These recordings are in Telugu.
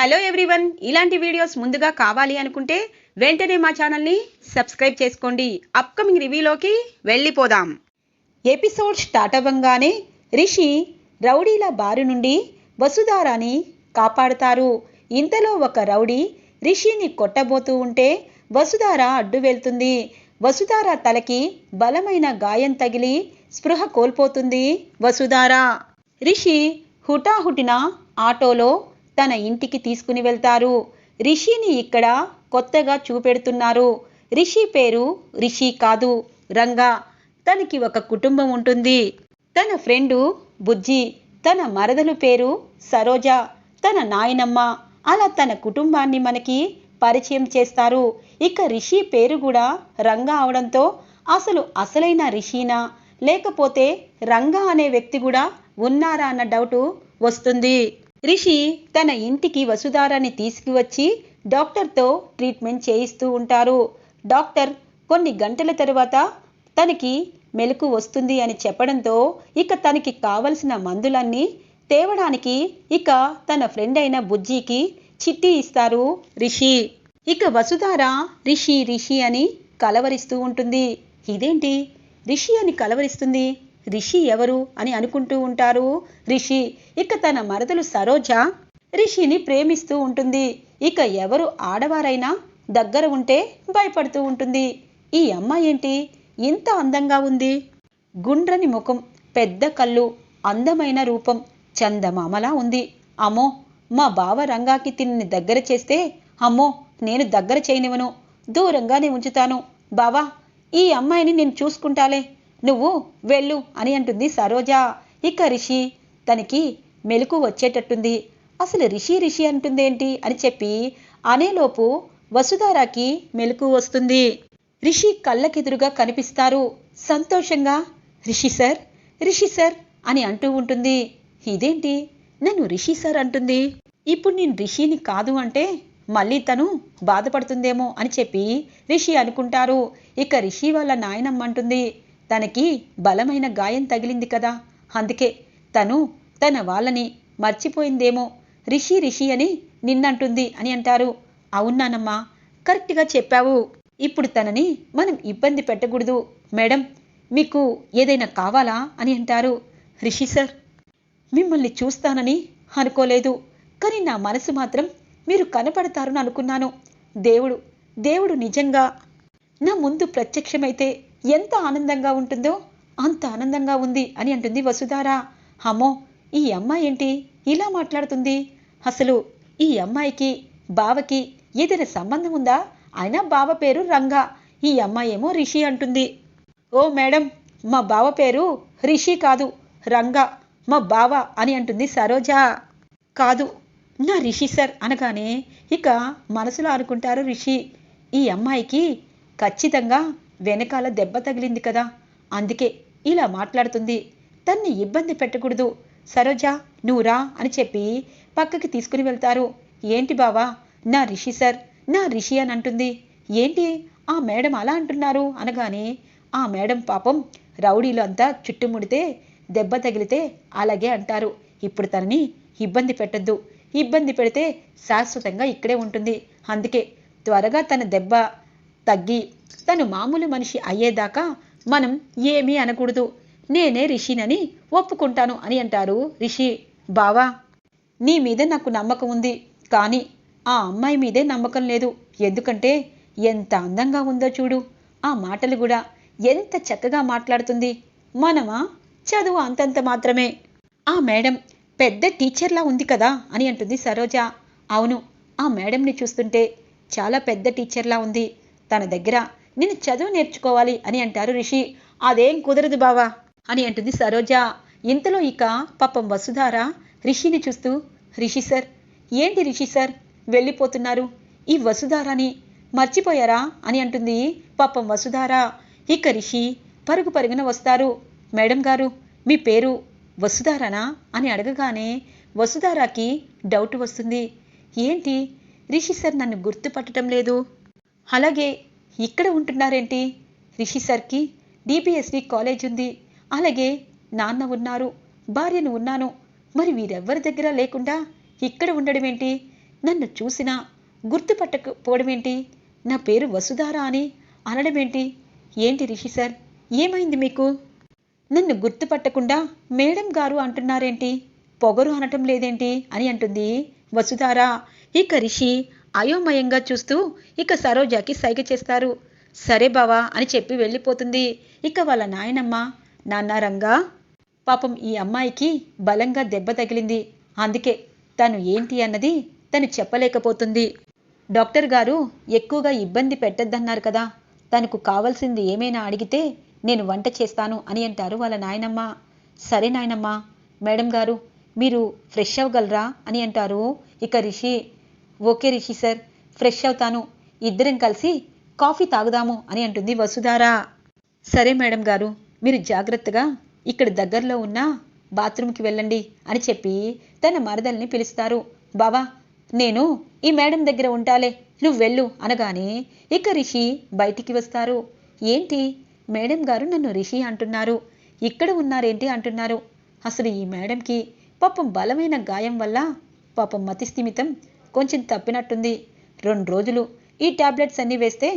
హలో ఎవ్రీవన్ ఇలాంటి వీడియోస్ ముందుగా కావాలి అనుకుంటే వెంటనే మా ఛానల్ని సబ్స్క్రైబ్ చేసుకోండి. అప్కమింగ్ రివ్యూలోకి వెళ్ళిపోదాం. ఎపిసోడ్ స్టార్ట్ అవ్వంగానే రిషి రౌడీల బారి నుండి వసుధారాని కాపాడుతారు. ఇంతలో ఒక రౌడీ రిషిని కొట్టబోతూ ఉంటే వసుధార అడ్డు వెళ్తుంది. వసుధార తలకి బలమైన గాయం తగిలి స్పృహ కోల్పోతుంది వసుధార. రిషి హుటాహుటిన ఆటోలో తన ఇంటికి తీసుకుని వెళ్తారు. రిషిని ఇక్కడ కొత్తగా చూపెడుతున్నారు. రిషి పేరు రిషి కాదు రంగా. తనకి ఒక కుటుంబం ఉంటుంది. తన ఫ్రెండు బుజ్జి తన మరదలు పేరు సరోజ తన నాయనమ్మ. అలా తన కుటుంబాన్ని మనకి పరిచయం చేస్తారు. ఇక రిషి పేరు కూడా రంగా అవడంతో అసలు అసలైన రిషీనా లేకపోతే రంగా అనే వ్యక్తి కూడా ఉన్నారా అన్న డౌటు వస్తుంది. రిషి తన ఇంటికి వసుధారాన్ని తీసుకువచ్చి డాక్టర్తో ట్రీట్మెంట్ చేయిస్తూ ఉంటారు. డాక్టర్ కొన్ని గంటల తర్వాత తనకి మెలకు వస్తుంది అని చెప్పడంతో ఇక తనకి కావలసిన మందులన్నీ తేవడానికి ఇక తన ఫ్రెండ్ అయిన బుజ్జికి చిట్టి ఇస్తారు రిషి. ఇక వసుధార రిషి రిషి అని కలవరిస్తూ ఉంటుంది. ఇదేంటి? రిషి అని కలవరిస్తుంది? రిషి ఎవరు అని అనుకుంటూ ఉంటారు? రిషి ఇక తన మరదలు సరోజ? రిషిని ప్రేమిస్తూ ఉంటుంది. ఇక ఎవరు ఆడవారైనా దగ్గర ఉంటే భయపడుతూ ఉంటుంది. ఈ అమ్మాయి ఏంటి? ఇంత అందంగా ఉంది. గుండ్రని ముఖం పెద్ద కళ్ళు అందమైన రూపం చందమామలా ఉంది. అమ్మో మా బావ రంగాకి తిన్ని దగ్గర చేస్తే అమ్మో నేను దగ్గర చేయనివను దూరంగానే ఉంచుతాను. బావా ఈ అమ్మాయిని నేను చూసుకుంటాలే. నువ్వు వెళ్ళు అని అంటుంది సరోజ. ఇక రిషి తనకి మెలకు వచ్చేటట్టుంది. అసలు రిషి రిషి అంటుందేంటి అని చెప్పి అనేలోపు వసుధారాకి మెలకు వస్తుంది. రిషి కళ్ళకెదురుగా కనిపిస్తారు. సంతోషంగా రిషి సార్ రిషి సార్ అని అంటూ ఉంటుంది. ఇదేంటి? నన్ను రిషి సార్ అంటుంది. ఇప్పుడు నేను రిషిని కాదు అంటే మళ్ళీ తను బాధపడుతుందేమో అని చెప్పి రిషి అనుకుంటారు. ఇక రిషి వాళ్ళ నాయనమ్మ అంటుంది. తనకి బలమైన గాయం తగిలింది కదా. అందుకే తను తన వాళ్ళని మర్చిపోయిందేమో. రిషి రిషి అని నిన్నంటుంది అని అంటారు. అవునానమ్మా కరెక్ట్గా చెప్పావు. ఇప్పుడు తనని మనం ఇబ్బంది పెట్టకూడదు. మేడం మీకు ఏదైనా కావాలా అని అంటారు. రిషి సార్ మిమ్మల్ని చూస్తానని అనుకోలేదు. కానీ నా మనసు మాత్రం మీరు కనపడతారని అనుకున్నాను. దేవుడు దేవుడు నిజంగా నా ముందు ప్రత్యక్షమైతే ఎంత ఆనందంగా ఉంటుందో అంత ఆనందంగా ఉంది అని అంటుంది వసుధారా. అమ్మో ఈ అమ్మాయి ఏంటి? ఇలా మాట్లాడుతుంది. అసలు ఈ అమ్మాయికి బావకి ఏదైనా సంబంధం ఉందా? అయినా బావ పేరు రంగా. ఈ అమ్మాయి ఏమో రిషి అంటుంది. ఓ మేడం మా బావ పేరు రిషి కాదు రంగా. మా బావ అని అంటుంది సరోజ. కాదు నా రిషి సార్ అనగానే ఇక మనసులో అనుకుంటారు రిషి. ఈ అమ్మాయికి ఖచ్చితంగా వెనకాల దెబ్బ తగిలింది కదా. అందుకే ఇలా మాట్లాడుతుంది. తన్ని ఇబ్బంది పెట్టకూడదు. సరోజ నువ్వురా అని చెప్పి పక్కకి తీసుకుని వెళ్తారు. ఏంటి బావా? నా రిషి సార్ నా రిషి అని అంటుంది. ఏంటి? ఆ మేడం అలా అంటున్నారు అనగానే ఆ మేడం పాపం రౌడీలు అంతా చుట్టుముడితే దెబ్బ తగిలితే అలాగే అంటారు. ఇప్పుడు తనని ఇబ్బంది పెట్టద్దు. ఇబ్బంది పెడితే శాశ్వతంగా ఇక్కడే ఉంటుంది. అందుకే త్వరగా తన దెబ్బ తగ్గి తను మామూలు మనిషి అయ్యేదాకా మనం ఏమీ అనకూడదు. నేనే రిషినని ఒప్పుకుంటాను అని అంటారు రిషి. బావా నీ మీద నాకు నమ్మకం ఉంది. కానీ ఆ అమ్మాయి మీదే నమ్మకం లేదు. ఎందుకంటే ఎంత అందంగా ఉందో చూడు. ఆ మాటలు కూడా ఎంత చక్కగా మాట్లాడుతుంది. మనమా? చదువు అంతంత మాత్రమే. ఆ మేడం పెద్ద టీచర్లా ఉంది కదా అని అంటుంది సరోజ. అవును ఆ మేడంని చూస్తుంటే చాలా పెద్ద టీచర్లా ఉంది. తన దగ్గర నేను చదువు నేర్చుకోవాలి అని అంటారు రిషి. అదేం కుదరదు బావా అని అంటుంది సరోజ. ఇంతలో ఇక పాపం వసుధార రిషిని చూస్తూ రిషి సార్ ఏంటి రిషి సార్? వెళ్ళిపోతున్నారు. ఈ వసుధారాని మర్చిపోయారా? అని అంటుంది పాపం వసుధార. ఇక రిషి పరుగు పరుగున వస్తారు. మేడం గారు మీ పేరు వసుధారనా? అని అడగగానే వసుధారాకి డౌట్ వస్తుంది. ఏంటి? రిషి సార్ నన్ను గుర్తుపట్టడం లేదు. అలాగే ఇక్కడ ఉంటున్నారేంటి? రిషి సార్కి డిపిఎస్డి కాలేజ్ ఉంది. అలాగే నాన్న ఉన్నారు భార్యను ఉన్నాను. మరి వీరెవ్వరి దగ్గర లేకుండా ఇక్కడ ఉండడం ఏంటి నన్ను చూసినా గుర్తుపట్టకపోవడమేంటి? నా పేరు వసుధారా అని అనడమేంటి? ఏంటి రిషి సార్ ఏమైంది మీకు? నన్ను గుర్తుపట్టకుండా మేడం గారు అంటున్నారేంటి? పొగరు అనటం లేదేంటి? అని అంటుంది వసుధారా. ఇక రిషి అయోమయంగా చూస్తూ ఇక సరోజాకి సైగ చేస్తారు. సరే బావా అని చెప్పి వెళ్ళిపోతుంది. ఇక వాళ్ళ నాయనమ్మ నాన్న రంగా పాపం ఈ అమ్మాయికి బలంగా దెబ్బ తగిలింది. అందుకే తను ఏంటి అన్నది తను చెప్పలేకపోతుంది. డాక్టర్ గారు ఎక్కువగా ఇబ్బంది పెట్టద్దన్నారు కదా. తనకు కావాల్సింది ఏమైనా అడిగితే నేను వంట చేస్తాను అని అంటారు వాళ్ళ నాయనమ్మ. సరే నాయనమ్మ మేడం గారు మీరు ఫ్రెష్ అవ్వగలరా అని అంటారు. ఇక Rishi okay Rishi sir fresh అవుతాను. ఇద్దరం కలిసి కాఫీ తాగుదాము అని అంటుంది వసుధారా. సరే మేడం గారు మీరు జాగ్రత్తగా ఇక్కడ దగ్గరలో ఉన్న బాత్రూమ్కి వెళ్ళండి అని చెప్పి తన మరదల్ని పిలుస్తారు. బావా నేను ఈ మేడం దగ్గర ఉంటాలే నువ్వు వెళ్ళు అనగానే ఇక రిషి బయటికి వస్తారు. ఏంటి? మేడం గారు నన్ను రిషి అంటున్నారు. ఇక్కడ ఉన్నారేంటి అంటున్నారు. అసలు ఈ మేడంకి పాపం బలమైన గాయం వల్ల పాపం మతిస్థిమితం కొంచెం తప్పినట్టుంది. రెండు రోజులు ఈ టాబ్లెట్స్ అన్నీ వేస్తే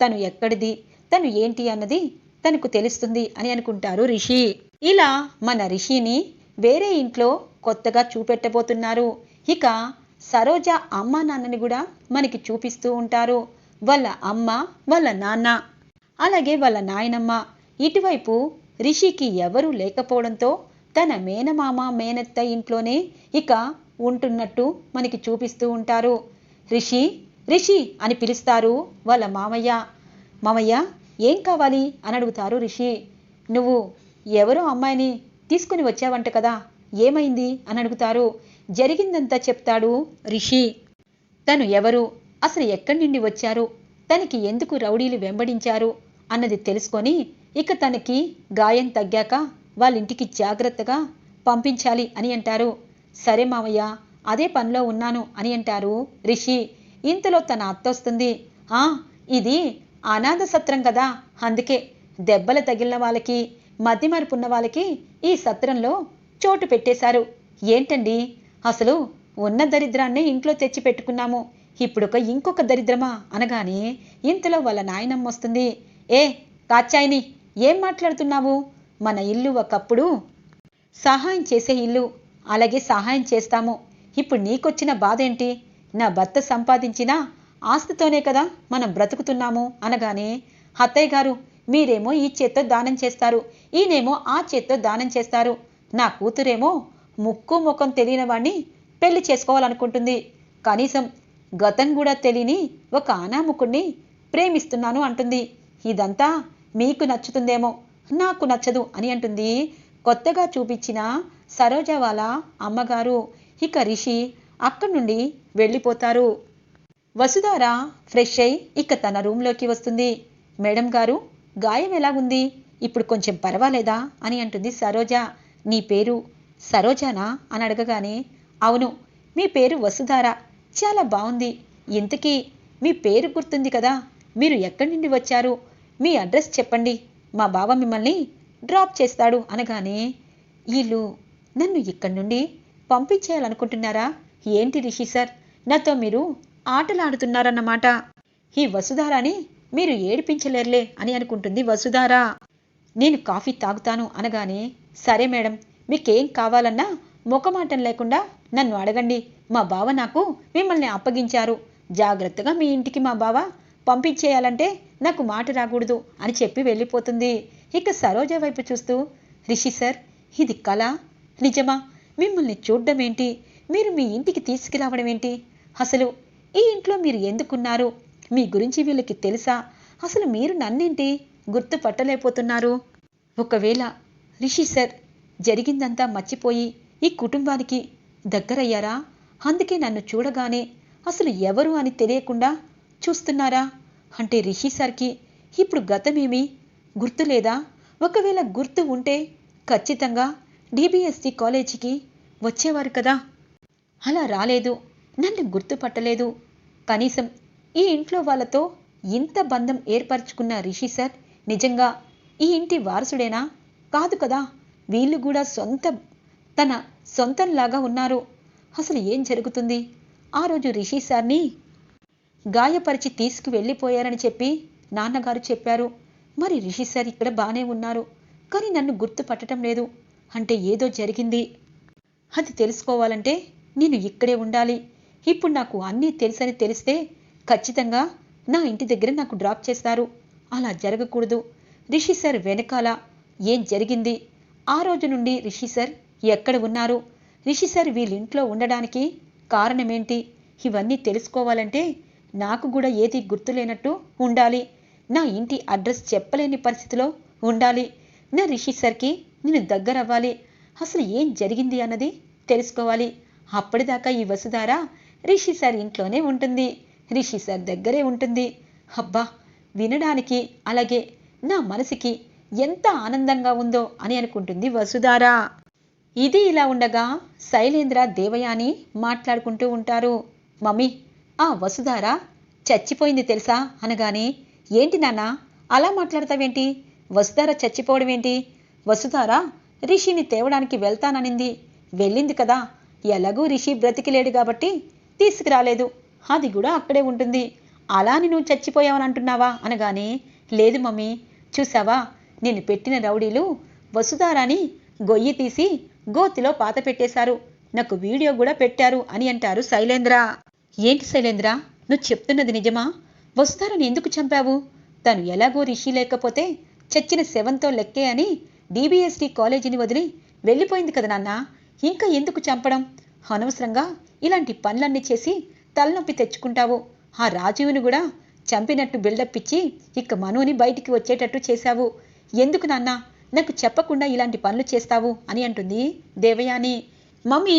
తను ఎక్కడిది తను ఏంటి అన్నది తనకు తెలుస్తుంది అని అనుకుంటారు రిషి. ఇలా మన రిషిని వేరే ఇంట్లో కొత్తగా చూపెట్టబోతున్నారు. ఇక సరోజ అమ్మ నాన్నని కూడా మనకి చూపిస్తూ ఉంటారు. వాళ్ళ అమ్మ వాళ్ళ నాన్న అలాగే వాళ్ళ నాయనమ్మ. ఇటువైపు రిషికి ఎవరూ లేకపోవడంతో తన మేనమామ మేనత్త ఇంట్లోనే ఇక ఉంటున్నట్టు మనకి చూపిస్తూ ఉంటారు. రిషి రిషి అని పిలుస్తారు వాళ్ళ మామయ్య. మామయ్య ఏం కావాలి? అని అడుగుతారు రిషి. నువ్వు ఎవరో అమ్మాయిని తీసుకుని వచ్చావంట కదా ఏమైంది? అని అడుగుతారు. జరిగిందంతా చెప్తాడు రిషి. తను ఎవరు? అసలు ఎక్కడి నుండి వచ్చారు? తనకి ఎందుకు రౌడీలు వెంబడించారు? అన్నది తెలుసుకొని ఇక తనకి గాయం తగ్గాక వాళ్ళ ఇంటికి జాగ్రత్తగా పంపించాలి అని అంటారు. సరే మామయ్య అదే పనిలో ఉన్నాను అని అంటారు రిషి. ఇంతలో తన అత్త వస్తుంది. ఆ ఇది అనాథ సత్రం కదా. అందుకే దెబ్బలు తగిలిన వాళ్ళకి మతిమరుపున్న వాళ్ళకి ఈ సత్రంలో చోటు పెట్టేశారు. ఏంటండి? అసలు ఉన్న దరిద్రాన్నే ఇంట్లో తెచ్చి పెట్టుకున్నాము. ఇప్పుడొక ఇంకొక దరిద్రమా? అనగానే ఇంతలో వాళ్ళ నాయనమ్మ వస్తుంది. ఏ కాచాయిని ఏం మాట్లాడుతున్నావు? మన ఇల్లు ఒకప్పుడు సహాయం చేసే ఇల్లు. అలాగే సహాయం చేస్తాము. ఇప్పుడు నీకొచ్చిన బాధ ఏంటి నా భర్త సంపాదించిన ఆస్తితోనే కదా మనం బ్రతుకుతున్నాము అనగానే అత్తయ్య గారు మీరేమో ఈ చేత్తో దానం చేస్తారు. ఈయనేమో ఆ చేత్తో దానం చేస్తారు. నా కూతురేమో ముక్కు ముఖం తెలియని వాణ్ణి పెళ్ళి చేసుకోవాలనుకుంటుంది. కనీసం గతం కూడా తెలియని ఒక అనాముకుణ్ణి ప్రేమిస్తున్నాను అంటుంది. ఇదంతా మీకు నచ్చుతుందేమో. నాకు నచ్చదు అని అంటుంది కొత్తగా చూపించిన సరోజ వాళ్ళ అమ్మగారు. ఇక రిషి అక్కడి నుండి వెళ్ళిపోతారు. వసుధార ఫ్రెష్ అయి ఇక తన రూమ్లోకి వస్తుంది. మేడం గారు గాయం ఎలా ఉంది? ఇప్పుడు కొంచెం పర్వాలేదా? అని అంటుంది సరోజ. నీ పేరు సరోజానా? అని అడగగానే అవును మీ పేరు వసుధార. చాలా బాగుంది. ఇంతకీ మీ పేరు గుర్తుంది కదా. మీరు ఎక్కడి నుండి వచ్చారు? మీ అడ్రస్ చెప్పండి. మా బావ మిమ్మల్ని డ్రాప్ చేస్తాడు అనగానే వీళ్ళు నన్ను ఇక్కడి నుండి పంపించేయాలనుకుంటున్నారా? ఏంటి రిషి సార్? నాతో మీరు ఆటలాడుతున్నారన్నమాట. ఈ వసుధారాని మీరు ఏడిపించలేరులే అని అనుకుంటుంది వసుధార. నేను కాఫీ తాగుతాను అనగానే సరే మేడం మీకేం కావాలన్నా ముఖమాటం లేకుండా నన్ను అడగండి. మా బావ నాకు మిమ్మల్ని అప్పగించారు. జాగ్రత్తగా మీ ఇంటికి మా బావ పంపించేయాలంటే నాకు మాట రాకూడదు అని చెప్పి వెళ్ళిపోతుంది. ఇక సరోజ వైపు చూస్తూ రిషి సార్ ఇది కళ నిజమా? మిమ్మల్ని చూడడం ఏంటి? మీరు మీ ఇంటికి తీసుకురావడం ఏంటి? అసలు ఈ ఇంట్లో మీరు ఎందుకున్నారు? మీ గురించి వీళ్ళకి తెలుసా? అసలు మీరు నన్నేంటి? గుర్తుపట్టలేకపోతున్నారు. ఒకవేళ రిషి సార్ జరిగిందంతా మర్చిపోయి ఈ కుటుంబానికి దగ్గరయ్యారా? అందుకే నన్ను చూడగానే అసలు ఎవరు అని తెలియకుండా చూస్తున్నారా? అంటే రిషి సార్కి ఇప్పుడు గతమేమి? గుర్తు లేదా? ఒకవేళ గుర్తు ఉంటే ఖచ్చితంగా డిబిఎస్సి కాలేజీకి వచ్చేవారు కదా. అలా రాలేదు. నన్ను గుర్తుపట్టలేదు కనీసం ఈ ఇంట్లో వాళ్ళతో ఇంత బంధం ఏర్పరచుకున్న రిషి సార్ నిజంగా ఈ ఇంటి వారసుడేనా? కాదు కదా. వీళ్ళు కూడా సొంత తన సొంతంలాగా ఉన్నారు. అసలు ఏం జరుగుతుంది? ఆ రోజు రిషి సార్ని గాయపరిచి తీసుకు వెళ్ళిపోయారని చెప్పి నాన్నగారు చెప్పారు. మరి రిషి సార్ ఇక్కడ బానే ఉన్నారు. కానీ నన్ను గుర్తుపట్టడం లేదు. అంటే ఏదో జరిగింది. అది తెలుసుకోవాలంటే నేను ఇక్కడే ఉండాలి. ఇప్పుడు నాకు అన్నీ తెలుసని తెలిస్తే ఖచ్చితంగా నా ఇంటి దగ్గర నాకు డ్రాప్ చేస్తారు. అలా జరగకూడదు. రిషి సార్ వెనకాల ఏం జరిగింది? ఆ రోజు నుండి రిషి సార్ ఎక్కడ ఉన్నారు? రిషి సార్ వీళ్ళింట్లో ఉండడానికి కారణమేంటి? ఇవన్నీ తెలుసుకోవాలంటే నాకు కూడా ఏది గుర్తులేనట్టు ఉండాలి. నా ఇంటి అడ్రస్ చెప్పలేని పరిస్థితిలో ఉండాలి. నా రిషి సార్కి నేను దగ్గరవ్వాలి. అసలు ఏం జరిగింది అన్నది తెలుసుకోవాలి. అప్పటిదాకా ఈ వసుధార రిషి సార్ ఇంట్లోనే ఉంటుంది. రిషి సార్ దగ్గరే ఉంటుంది. అబ్బా వినడానికి అలాగే నా మనసుకి ఎంత ఆనందంగా ఉందో అని అనుకుంటుంది వసుధార. ఇది ఇలా ఉండగా శైలేంద్ర దేవయాని మాట్లాడుకుంటూ ఉంటారు. మమ్మీ ఆ వసుధార చచ్చిపోయింది తెలుసా? అనగానే ఏంటి నాన్న? అలా మాట్లాడతావేంటి? వసుధార చచ్చిపోవడం ఏంటి వసుధార రిషిని తేవడానికి వెళ్తాననింది. వెళ్ళింది కదా. ఎలాగూ రిషి బ్రతికిలేడు కాబట్టి తీసుకురాలేదు. అది కూడా అక్కడే ఉంటుంది. అలా నువ్వు చచ్చిపోయావని అంటున్నావా అనగానే లేదు మమ్మీ. చూసావా? నేను పెట్టిన రౌడీలు వసుధారాని గొయ్యి తీసి గోతిలో పాత పెట్టేశారు. నాకు వీడియో కూడా పెట్టారు అని అంటారు శైలేంద్ర. ఏంటి శైలేంద్ర? నువ్వు చెప్తున్నది నిజమా? వస్తారని ఎందుకు చంపావు? తను ఎలాగో రిషి లేకపోతే చచ్చిన శవంతో లెక్కే అని డీబీఎస్టీ కాలేజీని వదిలి వెళ్ళిపోయింది కదా నాన్న. ఇంకా ఎందుకు చంపడం? అనవసరంగా ఇలాంటి పనులన్నీ చేసి తలనొప్పి తెచ్చుకుంటావు. ఆ రాజీవుని కూడా చంపినట్టు బిల్డప్ ఇచ్చి ఇక మనుని బయటికి వచ్చేటట్టు చేశావు. ఎందుకు నాన్న? నాకు చెప్పకుండా ఇలాంటి పనులు చేస్తావు అని అంటుంది దేవయాని. మమ్మీ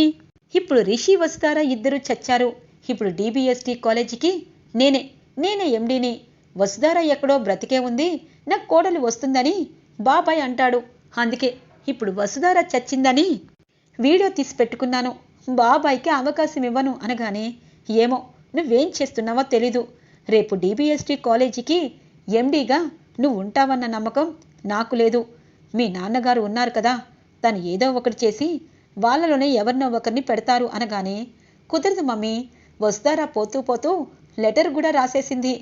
ఇప్పుడు రిషి వస్తారా? ఇద్దరు చచ్చారు. ఇప్పుడు డీబీఎస్టీ కాలేజీకి నేనే నేనే ఎండీని. వసుధారా ఎక్కడో బ్రతికే ఉంది. నాకు కోడలు వస్తుందని బాబాయ్ అంటాడు. అందుకే ఇప్పుడు వసుధార చచ్చిందని వీడియో తీసి పెట్టుకున్నాను. బాబాయ్కి అవకాశం ఇవ్వను అనగానే ఏమో నువ్వేం చేస్తున్నావో తెలీదు. రేపు డీబీఎస్టీ కాలేజీకి ఎండీగా నువ్వు ఉంటావన్న నమ్మకం నాకు లేదు. మీ నాన్నగారు ఉన్నారు కదా. తను ఏదో ఒకటి చేసి వాళ్ళలోనే ఎవరినో ఒకరిని పెడతారు అనగానే కుదరదు మమ్మీ. వస్తారా పోతూ పోతూ లెటర్ కూడా రాసేసింది.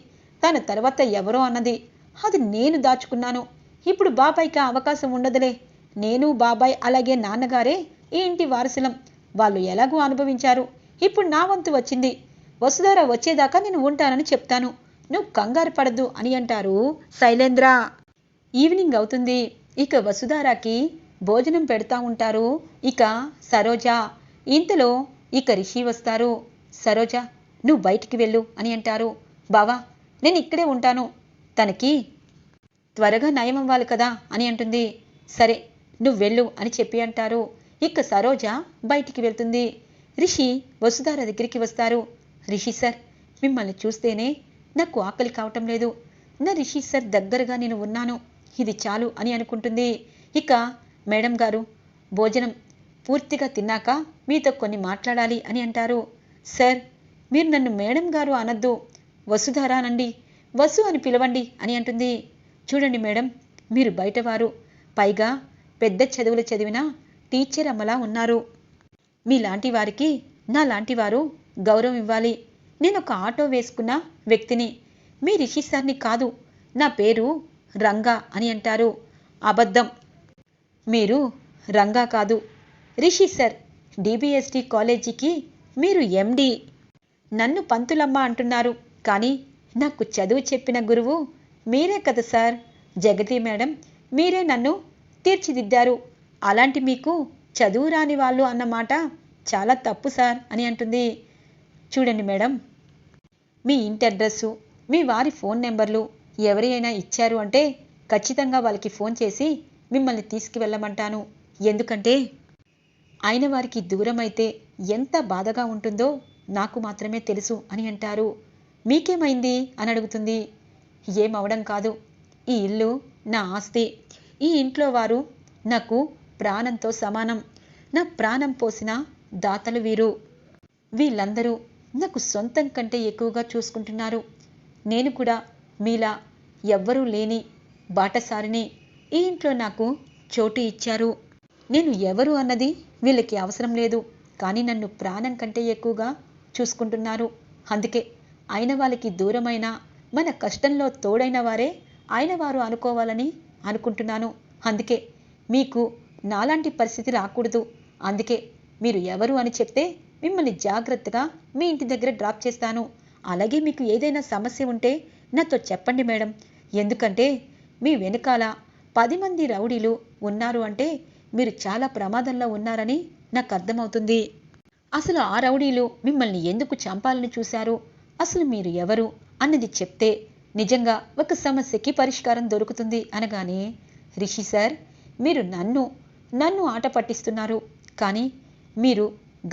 తన తర్వాత ఎవరో అన్నది. అది నేను దాచుకున్నాను. ఇప్పుడు బాబాయ్కి అవకాశం ఉండదులే. నేను బాబాయ్ అలాగే నాన్నగారే ఈ ఇంటి వారసులం. వాళ్ళు ఎలాగో అనుభవించారు. ఇప్పుడు నా వంతు వచ్చింది. వసుధార వచ్చేదాకా నేను ఉంటానని చెప్తాను. నువ్వు కంగారు పడద్దు అని అంటారు శైలేంద్ర. ఈవినింగ్ అవుతుంది. ఇక వసుధారాకి భోజనం పెడతా ఉంటారు. ఇక సరోజ. ఇంతలో ఇక రిషి వస్తారు. సరోజ నువ్వు బయటికి వెళ్ళు అని అంటారు. బావా నేను ఇక్కడే ఉంటాను. తనకి త్వరగా నయం అవ్వాలి కదా అని అంటుంది. సరే నువ్వు వెళ్ళు అని చెప్పి అంటారు. ఇక సరోజ బయటికి వెళ్తుంది. రిషి వసుధార దగ్గరికి వస్తారు. రిషి సార్ మిమ్మల్ని చూస్తేనే నాకు ఆకలి కావటం లేదు. నా రిషి సార్ దగ్గరగా నేను ఉన్నాను. ఇది చాలు అని అనుకుంటుంది. ఇక మేడం గారు భోజనం పూర్తిగా తిన్నాక మీతో కొన్ని మాట్లాడాలి అని అంటారు. సార్ మీరు నన్ను మేడం గారు అనద్దు. వసుధారానండి వసు అని పిలవండి అని అంటుంది. చూడండి మేడం మీరు బయటవారు. పైగా పెద్ద చదువులు చదివిన టీచర్ అమ్మలా ఉన్నారు. మీలాంటి వారికి నా లాంటి వారు గౌరవం ఇవ్వాలి. నేను ఒక ఆటో వేసుకున్న వ్యక్తిని. మీ రిషి సార్ని కాదు. నా పేరు రంగా అని అంటారు. అబద్ధం. మీరు రంగా కాదు. రిషి సార్ డిబిఎస్టి కాలేజీకి మీరు ఎండి. నన్ను పంతులమ్మ అంటున్నారు. కానీ నాకు చదువు చెప్పిన గురువు మీరే కదా సార్. జగతి మేడం మీరే నన్ను తీర్చిదిద్దారు. అలాంటి మీకు చదువు రాని వాళ్ళు అన్నమాట చాలా తప్పు సార్ అని అంటుంది. చూడండి మేడం మీ ఇంటి అడ్రస్సు మీ వారి ఫోన్ నెంబర్లు ఎవరైనా ఇచ్చారు అంటే ఖచ్చితంగా వాళ్ళకి ఫోన్ చేసి మిమ్మల్ని తీసుకువెళ్ళమంటాను. ఎందుకంటే అయిన వారికి దూరం అయితే ఎంత బాధగా ఉంటుందో నాకు మాత్రమే తెలుసు అని అంటారు. మీకేమైంది? అని అడుగుతుంది. ఏమవడం కాదు. ఈ ఇల్లు నా ఆస్తి. ఈ ఇంట్లో వారు నాకు ప్రాణంతో సమానం. నా ప్రాణం పోసిన దాతలు వీరు. వీళ్ళందరూ నాకు సొంతం కంటే ఎక్కువగా చూసుకుంటున్నారు. నేను కూడా మీలా ఎవ్వరూ లేని బాటసారిని ఈ ఇంట్లో నాకు చోటు ఇచ్చారు. నేను ఎవరు అన్నది వీళ్ళకి అవసరం లేదు. కానీ నన్ను ప్రాణం కంటే ఎక్కువగా చూసుకుంటున్నారు. అందుకే అయిన వాళ్ళకి దూరమైన మన కష్టంలో తోడైన వారే ఆయన వారు అనుకోవాలని అనుకుంటున్నాను. అందుకే మీకు నాలాంటి పరిస్థితి రాకూడదు. అందుకే మీరు ఎవరు అని చెప్తే మిమ్మల్ని జాగ్రత్తగా మీ ఇంటి దగ్గర డ్రాప్ చేస్తాను. అలాగే మీకు ఏదైనా సమస్య ఉంటే నాతో చెప్పండి మేడం. ఎందుకంటే మీ వెనకాల పది మంది రౌడీలు ఉన్నారు అంటే మీరు చాలా ప్రమాదంలో ఉన్నారని నాకు అర్థమవుతుంది. అసలు ఆ రౌడీలు మిమ్మల్ని ఎందుకు చంపాలని చూశారు? అసలు మీరు ఎవరు? అన్నది చెప్తే నిజంగా ఒక సమస్యకి పరిష్కారం దొరుకుతుంది అనగానే రిషి సార్ మీరు నన్ను నన్ను ఆట పట్టిస్తున్నారు. కానీ మీరు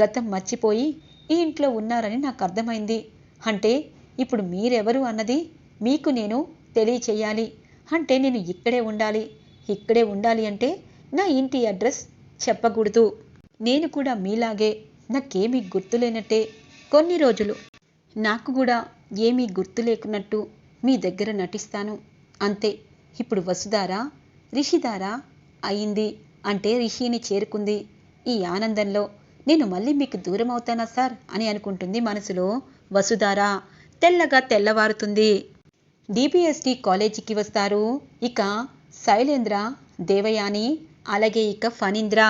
గతం మర్చిపోయి ఈ ఇంట్లో ఉన్నారని నాకు అర్థమైంది. అంటే ఇప్పుడు మీరెవరు అన్నది మీకు నేను తెలియచేయాలి. అంటే నేను ఇక్కడే ఉండాలి. ఇక్కడే ఉండాలి అంటే నా ఇంటి అడ్రస్ చెప్పకూడదు. నేను కూడా మీలాగే నాకేమీ గుర్తులేనట్టే కొన్ని రోజులు. నాకు కూడా ఏమీ గుర్తు లేకున్నట్టు మీ దగ్గర నటిస్తాను. అంతే. ఇప్పుడు వసుధారా? రిషిదారా అయింది. అంటే రిషిని చేరుకుంది. ఈ ఆనందంలో నేను మళ్ళీ మీకు దూరం అవుతానా సార్? అని అనుకుంటుంది మనసులో వసుధారా. తెల్లగా తెల్లవారుతుంది. డిపిఎస్టి కాలేజీకి వస్తారు. ఇక శైలేంద్ర దేవయాని అలాగే ఇక ఫణీంద్ర.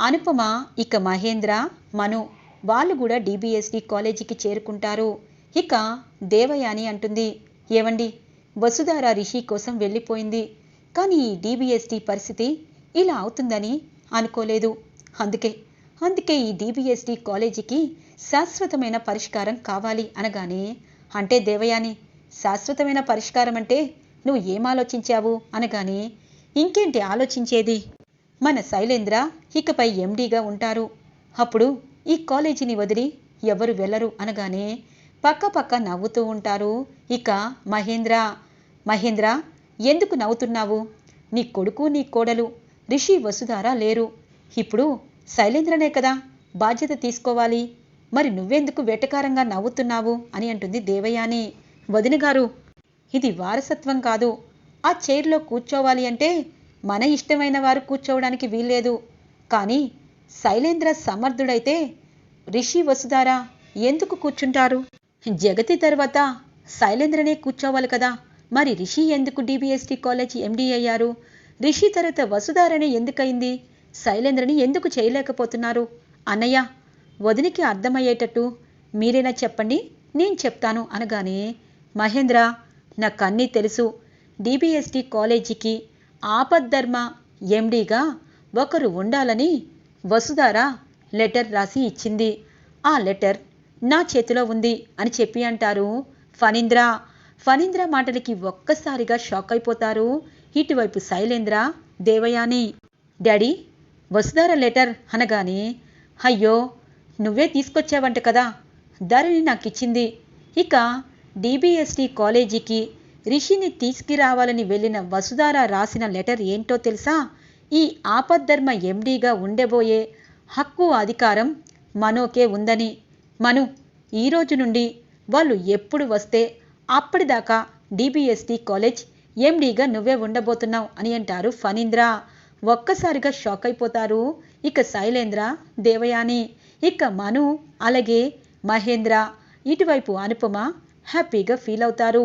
అనుపమ ఇక మహేంద్ర మను వాళ్ళు కూడా డిబిఎస్డి కాలేజీకి చేరుకుంటారు. ఇక దేవయాని అంటుంది. ఏవండి? వసుధార రిషి కోసం వెళ్ళిపోయింది. కానీ ఈ డిబిఎస్డి పరిస్థితి ఇలా అవుతుందని అనుకోలేదు. అందుకే అందుకే ఈ డిబిఎస్డి కాలేజీకి శాశ్వతమైన పరిష్కారం కావాలి అనగానే అంటే దేవయాని శాశ్వతమైన పరిష్కారం అంటే నువ్వు ఏం ఆలోచించావు అనగానే ఇంకేంటి ఆలోచించేది? మన శైలేంద్ర ఇకపై ఎండీగా ఉంటారు. అప్పుడు ఈ కాలేజీని వదిలి ఎవరు వెళ్ళరు అనగానే పక్క పక్క నవ్వుతూ ఉంటారు. ఇక మహేంద్ర మహేంద్ర ఎందుకు నవ్వుతున్నావు? నీ కొడుకు నీ కోడలు రిషి వసుధార లేరు. ఇప్పుడు శైలేంద్రనే కదా బాధ్యత తీసుకోవాలి. మరి నువ్వెందుకు వెటకారంగా నవ్వుతున్నావు? అని అంటుంది దేవయాని. వదిన గారు ఇది వారసత్వం కాదు. ఆ చైర్లో కూర్చోవాలి అంటే మన ఇష్టమైన వారు కూర్చోవడానికి వీల్లేదు. కానీ శైలేంద్ర సమర్థుడైతే రిషి వసుధారా ఎందుకు కూర్చుంటారు? జగతి తర్వాత శైలేంద్రనే కూర్చోవాలి కదా. మరి రిషి ఎందుకు డిబిఎస్టి కాలేజ్ ఎండి అయ్యారు? రిషి తర్వాత వసుధారనే ఎందుకయింది? శైలేంద్రని ఎందుకు చేయలేకపోతున్నారు? అన్నయ్య వదినికి అర్థమయ్యేటట్టు మీరేనా చెప్పండి? నేను చెప్తాను అనగానే మహేంద్ర నాకు అన్నీ తెలుసు. డిబిఎస్టి కాలేజీకి ఆపద్ధర్మ ఎండీగా ఒకరు ఉండాలని వసుధార లెటర్ రాసి ఇచ్చింది. ఆ లెటర్ నా చేతిలో ఉంది అని చెప్పి అంటారు ఫణీంద్ర. ఫణీంద్ర మాటలకి ఒక్కసారిగా షాక్ అయిపోతారు. ఇటువైపు శైలేంద్ర దేవయాని. డాడీ వసుధార లెటర్ అనగానే అయ్యో నువ్వే తీసుకొచ్చావంట కదా ధరణి నాకు ఇచ్చింది ఇక డిబిఎస్టి కాలేజీకి రిషిని తీసుకురావాలని వెళ్ళిన వసుధార రాసిన లెటర్ ఏంటో తెలుసా? ఈ ఆపద్ధర్మ ఎండీగా ఉండబోయే హక్కు అధికారం మనోకే ఉందని. మను ఈ రోజు నుండి వాళ్ళు ఎప్పుడు వస్తే అప్పటిదాకా డిబిఎస్టి కాలేజ్ ఎండీగా నువ్వే ఉండబోతున్నావు అని అంటారు ఫణీంద్ర. ఒక్కసారిగా షాక్ అయిపోతారు. ఇక శైలేంద్ర దేవయాని ఇక మను అలాగే మహేంద్ర ఇటువైపు అనుపమ హ్యాపీగా ఫీల్ అవుతారు.